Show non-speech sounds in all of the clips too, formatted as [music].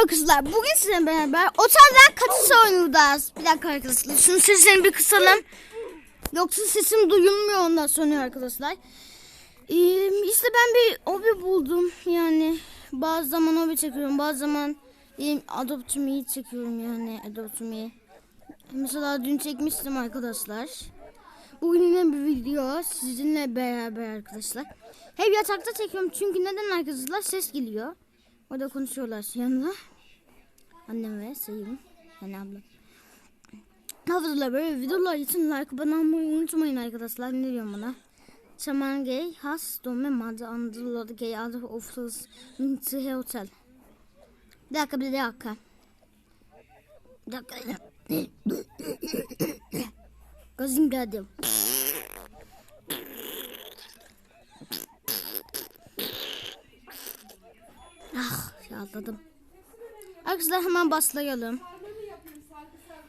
Merhaba kızlar. Bugün sizinle beraber otelden kaçış oynayacağız. Bir dakika arkadaşlar. Şunun sesini bir kısalım. Yoksa sesim duyulmuyor ondan sonra arkadaşlar. Ee, işte ben bir hobi buldum. Yani bazı zaman hobi çekiyorum. Bazı zaman e, Adopt Me'yi çekiyorum yani. Adopt Me. Mesela dün çekmiştim arkadaşlar. Bugün yine bir video sizinle beraber arkadaşlar. Hep yatakta çekiyorum çünkü neden arkadaşlar ses geliyor. Orada konuşuyorlar yanında. Annem ve Sayın. Yani ablam. Hafızla böyle videolar için like abone olmayı unutmayın arkadaşlar. Ne diyorum bana? Çaman gay has dome madde andırladı gay adı ofis minti hotel. Bir dakika bir dakika. Bir dakika. Gazim geldi. Ah yağladım. Arkadaşlar hemen başlayalım.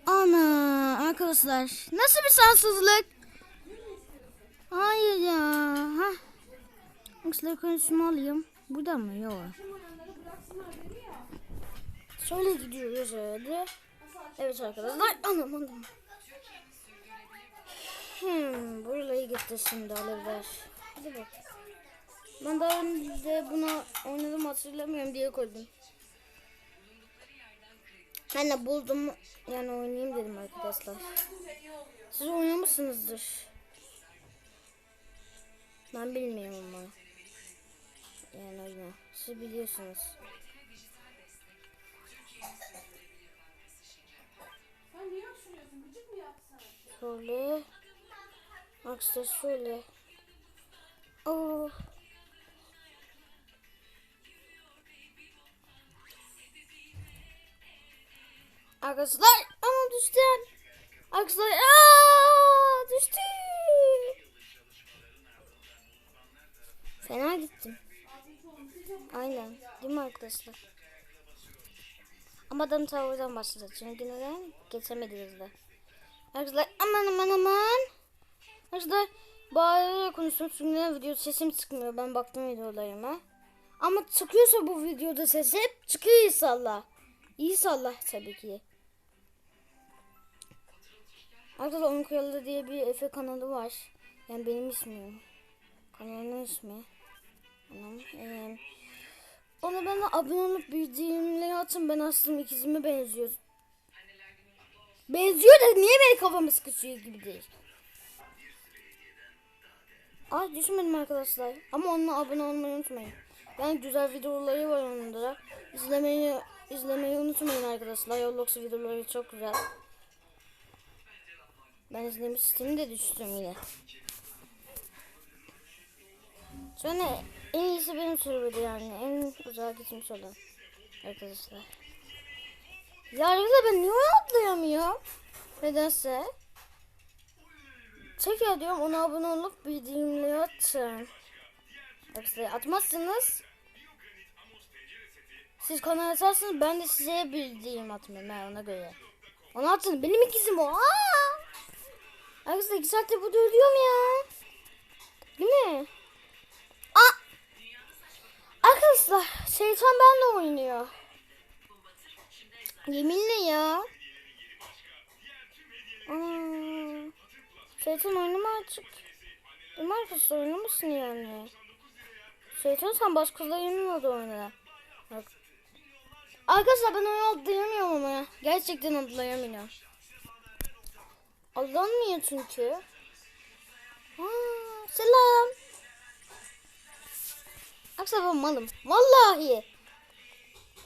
Ana arkadaşlar nasıl bir şanssızlık? Hayır ya. Ha. Arkadaşlar konuşma alayım. Burada mı? Yok. Şöyle gidiyoruz öyle. Evet arkadaşlar. Anam anam. Hmm, burayı gitti şimdi alevler. Hadi bak. Ben daha önce buna oynadım hatırlamıyorum diye koydum. Ben de buldum yani oynayayım dedim arkadaşlar. Siz oynamışsınızdır. Ben bilmiyorum ama. Yani oyunu. Siz biliyorsunuz. Şöyle. Şöyle. Oh. Arkadaşlar ama düştüm. Arkadaşlar aa, düştü. Fena gittim. Aynen. Değil mi arkadaşlar? Ama adam tavırdan başladı. Çünkü neden? Geçemedi hızlı. Arkadaşlar aman aman aman. Arkadaşlar bağırarak konuştum. Çünkü video sesim çıkmıyor. Ben baktım videolarıma. Ama çıkıyorsa bu videoda ses hep çıkıyor inşallah. İnşallah tabii ki. Arkadaşlar Oyun Kralı diye bir Efe kanalı var. Yani benim ismim. Kanalın ismi. Anam. Ee, ona bana abone olup bildiğimleri atın. Ben aslında ikizime benziyor. Benziyor da niye benim kafamı sıkışıyor gibi değil. Ay düşmedim arkadaşlar. Ama onunla abone olmayı unutmayın. Yani güzel videoları var onun da. İzlemeyi, izlemeyi unutmayın arkadaşlar. Roblox videoları çok güzel. Ben izlemiştim de düştüm yine. Sonra en iyisi benim serverdi yani. En uzağa gitmiş olan. Arkadaşlar. Ya arkadaşlar ben niye atlayamıyorum? Nedense. Tekrar diyorum ona abone olup bildirimleri atın. Arkadaşlar atmazsınız. Siz kanal açarsınız ben de size bildirim atmıyorum ben ona göre. Onu atın benim ikizim o. Aa! Arkadaşlar 2 saattir burada ölüyorum ya. Değil mi? Aa! Arkadaşlar şeytan benle oynuyor. Yeminle ya. Aa, şeytan oynama açık. Değil mi arkadaşlar oynamışsın yani. Şeytan sen başkalarının da oyna. Bak. Arkadaşlar ben onu atlayamıyorum ama. Gerçekten atlayamıyorum. Aldanmıyor çünkü. Aa, selam. Aksa ben malım. Vallahi.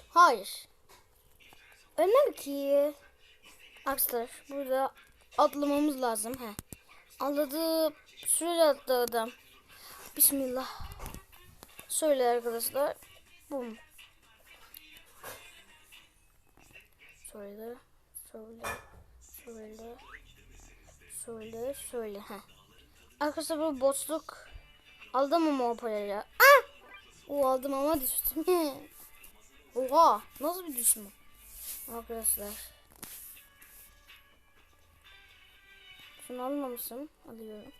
Hayır. Ölmem ki. Arkadaşlar burada atlamamız lazım. He. Atladı. Şöyle atladım. Bismillah. Şöyle arkadaşlar. Bum. Şöyle. Şöyle. Şöyle. Şöyle şöyle ha. Arkadaşlar bu boşluk aldım ama o parayı. Ah! O aldım ama düştüm. [laughs] Oha nasıl bir düşme? Arkadaşlar. Şunu almamışım. Alıyorum.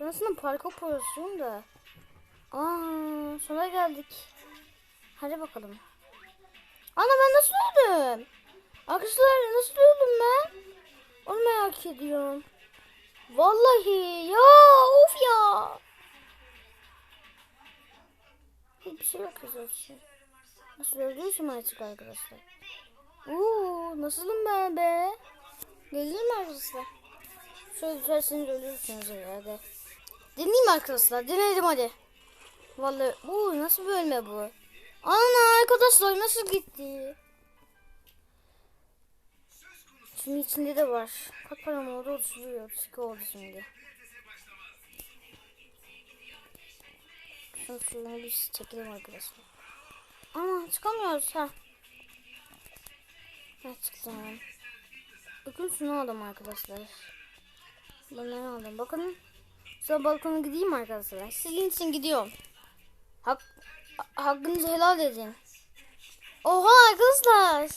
Ben aslında parka parasıyım da. Aa, sona geldik. Hadi bakalım. Ana ben nasıl öldüm? Arkadaşlar nasıl öldüm ben? Onu merak ediyorum. Vallahi ya of ya. Hiçbir şey yok zaten. Nasıl öldüysem artık arkadaşlar. Uuu nasılım ben be? Geleyim mi arkadaşlar? Şöyle düşerseniz ölürsünüz herhalde. Deneyeyim arkadaşlar. Deneyelim hadi. Vallahi uuu nasıl bir ölme bu? Ana arkadaşlar nasıl gitti? Şimdi içinde de var. Kaç param oldu? 31 32 oldu şimdi. Şunu suyunu bir çekelim arkadaşlar. Ama çıkamıyoruz ha. Ha çıktım. Bakın şunu aldım arkadaşlar. Bunları aldım. Bakın. Sonra balkona gideyim arkadaşlar. Sizin için gidiyorum. Hak, ha- hakkınızı helal edin. Oha arkadaşlar.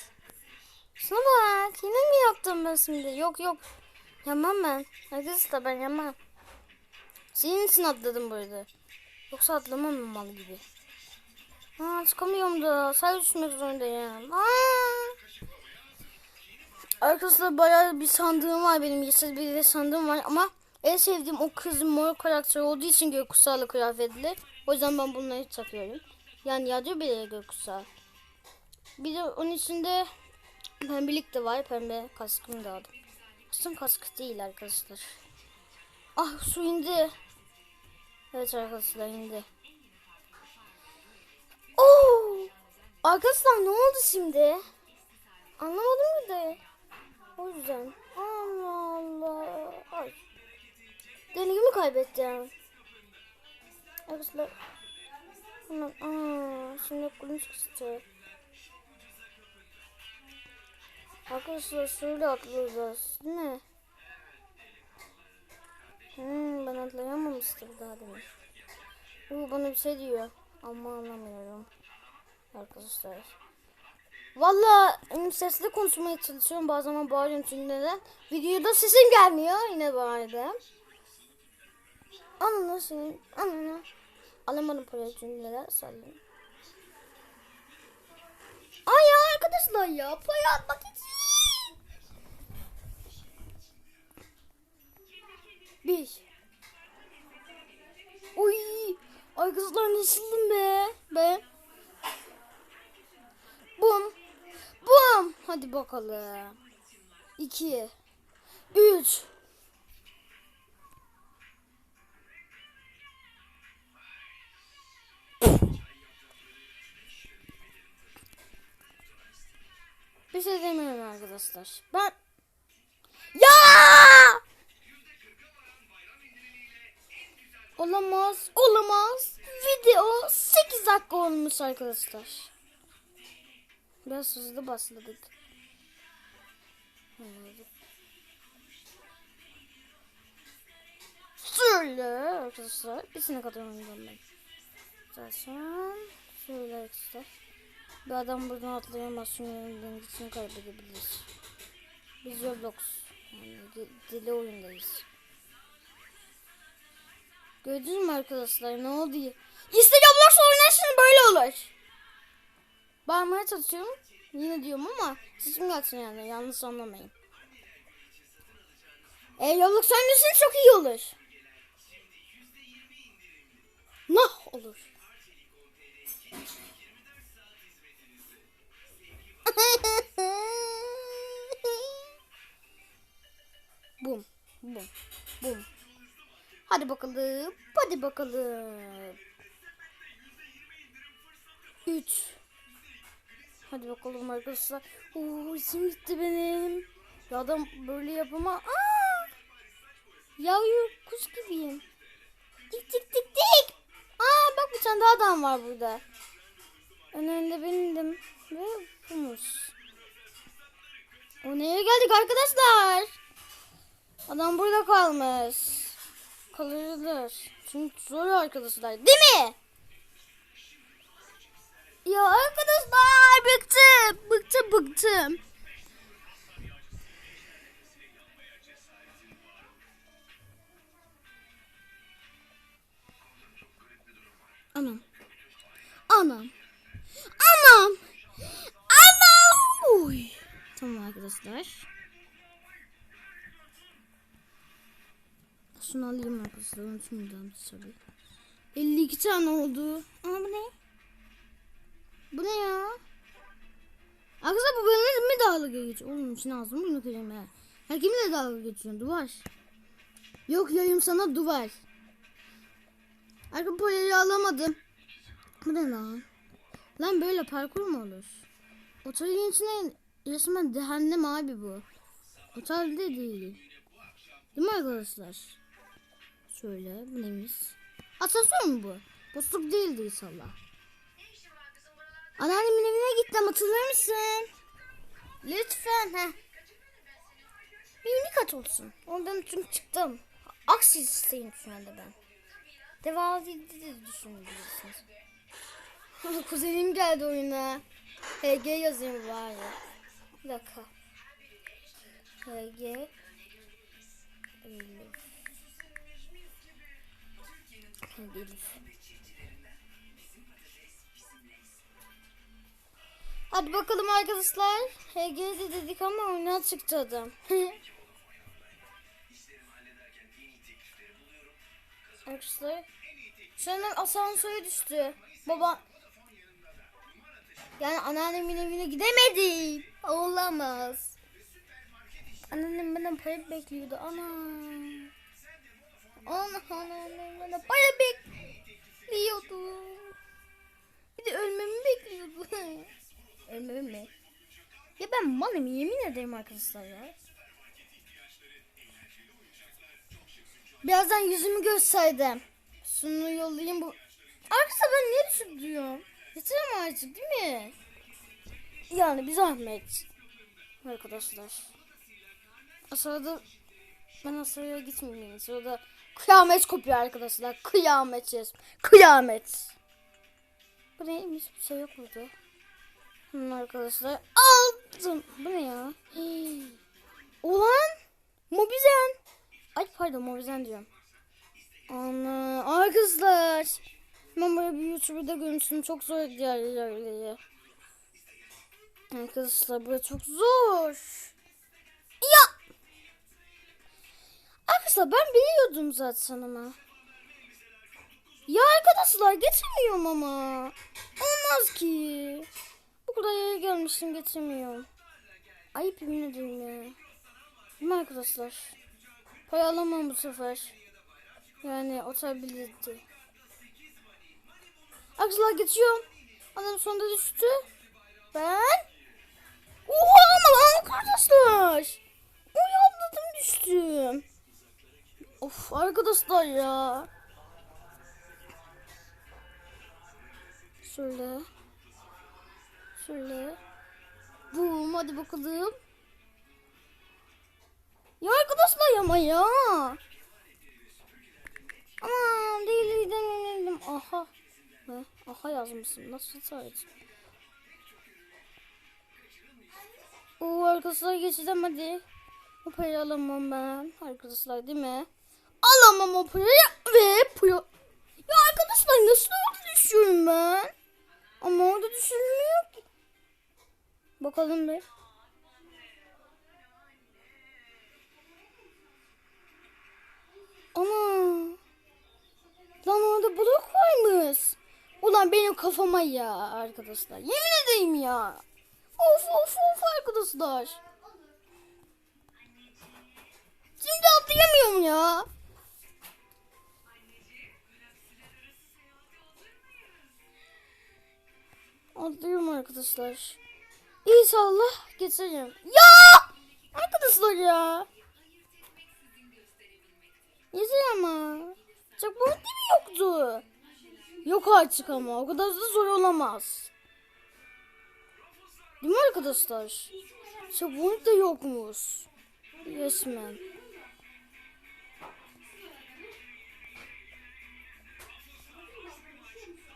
Şuna bak. Yine ben şimdi? Yok yok. Yapmam ben. Arkadaşlar ben yapmam. Senin için atladım burada. Yoksa atlamam mal gibi. Aa, çıkamıyorum da. Sadece düşmek zorundayım. Arkadaşlar bayağı bir sandığım var benim. Yeşil bir de sandığım var ama en sevdiğim o kızın mor karakter olduğu için gökkuşağlı kıyafetli. O yüzden ben bunları takıyorum. Yani yazıyor bile gökkuşağı. Bir de onun içinde pembelik de var. Pembe kaskımı da aldım. Aslında kask değil arkadaşlar. Ah su indi. Evet arkadaşlar indi. Oo! Arkadaşlar ne oldu şimdi? Anlamadım bir de. O yüzden. Allah Allah. Ay. Dengemi kaybettim. Arkadaşlar. Hemen. Aa, şimdi kulüm çıktı. Arkadaşlar şöyle atlayacağız. Değil mi? Hmm, ben atlayamamıştım daha demin. Bu bana bir şey diyor. Ama anlamıyorum. Arkadaşlar. Valla sesli konuşmaya çalışıyorum. Bazen ama bağırıyorum çünkü neden? Videoda sesim gelmiyor. Yine bağırdım. Ananı senin. Ananı. Alamadım parayı neden? Sallayayım. Ay ya arkadaşlar ya. Para atmak Bir. Uy. Arkadaşlar nasıldım be? Be. Bum. Bum. Hadi bakalım. İki. Üç. Bir şey demiyorum arkadaşlar. Ben... Ya! Olamaz, olamaz. Video 8 dakika olmuş arkadaşlar. Biraz hızlı başladık. Şöyle arkadaşlar. Bir sene kadar oynayacağım ben. Zaten şöyle arkadaşlar. Bir adam buradan atlayamaz çünkü dengesini kaybedebilir. Biz Roblox yani dili oyundayız. Gördünüz mü arkadaşlar ne oldu? İşte Roblox oynarsan böyle olur. Bağırmaya çalışıyorum. Yine diyorum ama sesim gelsin yani yanlış anlamayın. E Roblox oynarsan çok iyi olur. Nah olur. [laughs] bum, bum, bum. Hadi bakalım, hadi bakalım. Üç. Hadi bakalım arkadaşlar. Oo, isim gitti benim. Ya adam böyle yapama. Aa! Yavru kuş gibiyim. Tik tik tik tik. Aa bak bir tane daha adam var burada. Önünde bendim. Ve humus. O neye geldik arkadaşlar? Adam burada kalmış. Kalırlar. Çünkü zor arkadaşlar. Değil mi? Ya arkadaşlar bıktım. Bıktım bıktım. Anam. Anam. Anam. Anam. Uy. Tamam arkadaşlar. Şunu alayım arkadaşlar. Unutmayacağım tabii. 52 tane oldu. Aa bu ne? Bu ne ya? Arkadaşlar bu benimle mi dalga geçiyor? Oğlum için ağzımı bunu ha. Ha kimle dalga geçiyorsun? Duvar. Yok yayım sana duvar. Arka poyayı alamadım. Bu ne lan? Lan böyle parkur mu olur? Otelin içine resmen cehennem abi bu. Otel de değil. Değil mi arkadaşlar? Şöyle neymiş? Asansör mü bu? Bosluk değildi inşallah. Anneannemin evine gittim hatırlar mısın? Lütfen ha. Bir unik at olsun. Ondan çünkü çıktım. Aksis'teyim şu anda ben. Devam de düşünebilirsiniz. [laughs] Kuzenim geldi oyuna. HG yazayım bari. Bir dakika. HG. Hadi bakalım arkadaşlar. HG de dedik ama oyuna çıktı adam. [laughs] arkadaşlar. Sonra asansöre düştü. Baba yani anneannemin evine gidemedim. Olamaz. Anneannem bana para bekliyordu. Ana. Ana anneannem bana para bekliyordu. Bir de ölmemi bekliyordu. [laughs] ölmemi mi? Ya ben malım yemin ederim arkadaşlar ya. Birazdan yüzümü gösterdim. Şunu yollayayım bu. Arkadaşlar ben niye düşüp duruyorum? Yeter ama artık değil mi? Yani bir zahmet. Arkadaşlar. Aşağıda ben aşağıya gitmeyeyim. Sırada kıyamet kopuyor arkadaşlar. Kıyamet yes. Kıyamet. Bu neymiş? Bir şey yok burada. Hı, arkadaşlar aldım. Bu ne ya? Ulan Mobizen. Ay pardon Mobizen diyorum. Ana arkadaşlar. Ben böyle bir YouTuber'da görmüştüm. Çok zor yerleri. Arkadaşlar bu çok zor. Ya. Arkadaşlar ben biliyordum zaten ama. Ya arkadaşlar getirmiyorum ama. Olmaz ki. Bu kadar yere gelmişim getirmiyorum. Ayıp yemin ederim ya. Değil mi arkadaşlar? Pay alamam bu sefer. Yani oturabilirdi. Arkadaşlar geçiyorum. Adam sonunda düştü. Ben. Oha ama arkadaşlar. Oy düştüm. Of arkadaşlar ya. Şöyle. Şöyle. Boom hadi bakalım. Ya arkadaşlar ama ya. Aman değil değil Aha. Ne? Aha yazmışsın. Nasıl sayıcı? Oo arkadaşlar geçeceğim hadi. O parayı alamam ben. Arkadaşlar değil mi? Alamam o parayı ve puyo... Ya arkadaşlar nasıl orada düşüyorum ben? Ama orada düşülmüyor ki. Bakalım bir. Ana. Lan orada blok varmış. Ulan benim kafama ya arkadaşlar. Yemin edeyim ya. Of of of arkadaşlar. Şimdi atlayamıyorum ya. Atlıyorum arkadaşlar. İnşallah geçerim. Ya! Arkadaşlar ya. Yeter ama. Çok bu mi yoktu? Yok artık ama o kadar da zor olamaz. Değil mi arkadaşlar? Çabuğun da yokmuş. Resmen.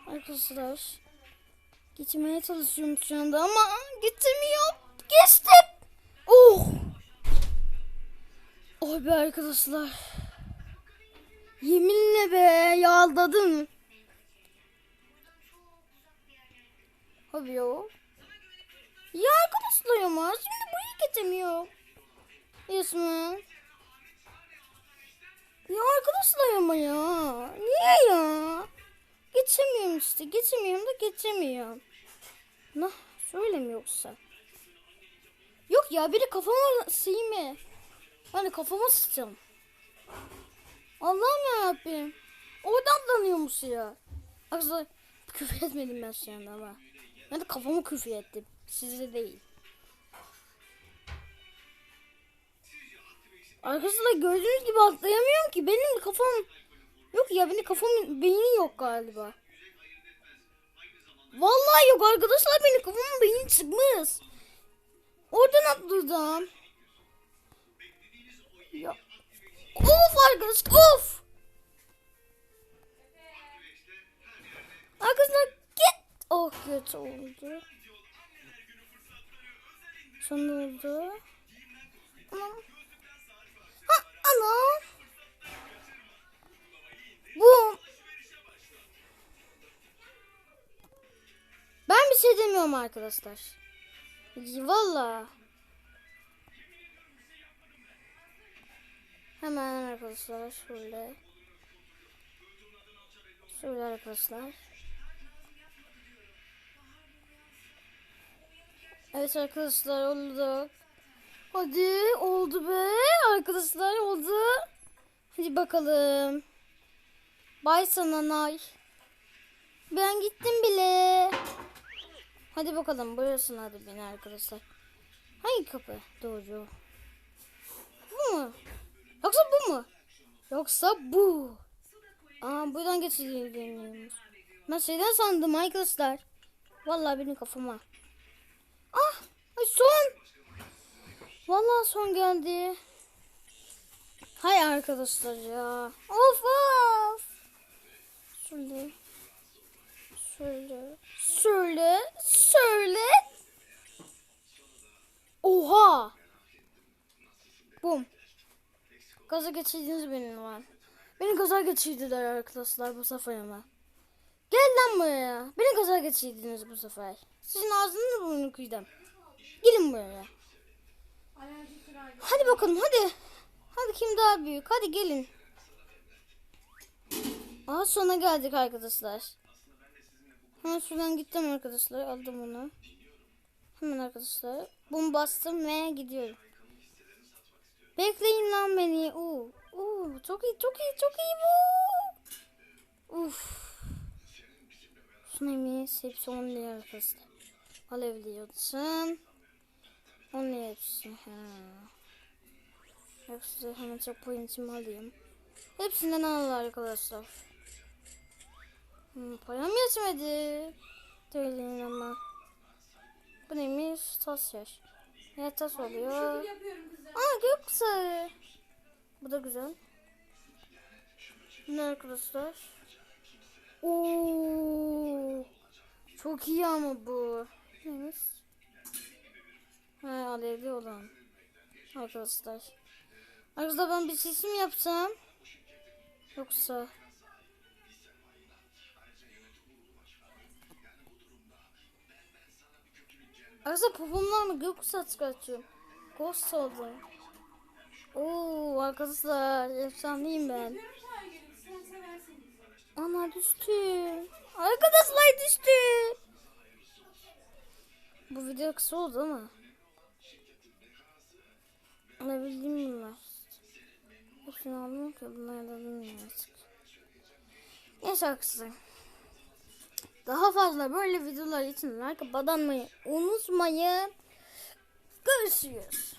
Arkadaşlar. Gitmeye çalışıyorum şu anda ama gitmiyorum. Geçtim. Oh. Oh be arkadaşlar. Yeminle be yağladım. Abi ya. Ya arkadaşlar ama şimdi buraya geçemiyor. Yasmin. Ya arkadaşlar ama ya. Niye ya? Geçemiyorum işte. Geçemiyorum da geçemiyorum. Nah şöyle mi yoksa? Yok ya biri kafama sıyma. Hani kafama sıçacağım. Allah'ım yarabbim. Oradan danıyormuş ya. Arkadaşlar küfür etmedim ben şu anda ama. Ben de kafamı küfür ettim. Size değil. Arkadaşlar gördüğünüz gibi atlayamıyorum ki. Benim kafam yok ya benim kafamın beyni yok galiba. Vallahi yok arkadaşlar benim kafamın beyni çıkmış. Oradan atladım. Ya. Of arkadaşlar of. Arkadaşlar git. Oh kötü oldu. Son oldu. Anam. Ha anam. Bu. Ben bir şey demiyorum arkadaşlar. Valla. Hemen arkadaşlar şöyle. Şöyle arkadaşlar. Evet arkadaşlar oldu. Hadi oldu be arkadaşlar oldu. Hadi bakalım. Bay sana Nay. Ben gittim bile. Hadi bakalım buyursun hadi beni arkadaşlar. Hangi kapı? Doğru. Bu mu? Yoksa bu mu? Yoksa bu. Aa buradan geçeceğimiz. Ben şeyden sandım arkadaşlar. Vallahi benim kafama. Ah ay son. Vallahi son geldi. Hay arkadaşlar ya. Of of. Şöyle. Şöyle. Şöyle. Şöyle. Oha. Bum. Gaza geçirdiniz beni lan. Beni gaza geçirdiler arkadaşlar bu sefer ama. Gel lan buraya. Beni gaza geçirdiniz bu sefer. Sizin ağzını burnunu kıydım. Gelin buraya. Hadi bakalım hadi. Hadi kim daha büyük? Hadi gelin. Aha sona geldik arkadaşlar. Hemen şuradan gittim arkadaşlar. Aldım onu. Hemen arkadaşlar. Bum bastım ve gidiyorum. Bekleyin lan beni. Oo, oo, çok iyi, çok iyi, çok iyi bu. Uf. Tsunami hepsi 10 lira arkadaşlar. Alevliyorsun. 10 lira hepsi. Ha. Yoksa hemen çok pointimi alayım. Hepsinden al arkadaşlar. Hmm, param yetmedi. Söyleyin ama. Bu neymiş? Tas yaş. Ya tas oluyor. Aa göksel. Bu da güzel. Ne arkadaşlar? Oo. Çok iyi ama bu. Neymiş? Ha alevli olan. Arkadaşlar. Arkadaşlar ben bir sesim yapsam. Yoksa. Arkadaşlar popomdan mı gökkuşağı çıkartıyorum. Ghost oldu. Oo arkadaşlar efsaneyim ben. Ana düştü. Arkadaşlar düştü. Bu video kısa oldu ama. Ne bileyim bunlar. Hepsini aldım ki bunları da bilmiyorum artık. Neyse arkadaşlar. Daha fazla böyle videolar için like abone unutmayın. Görüşürüz.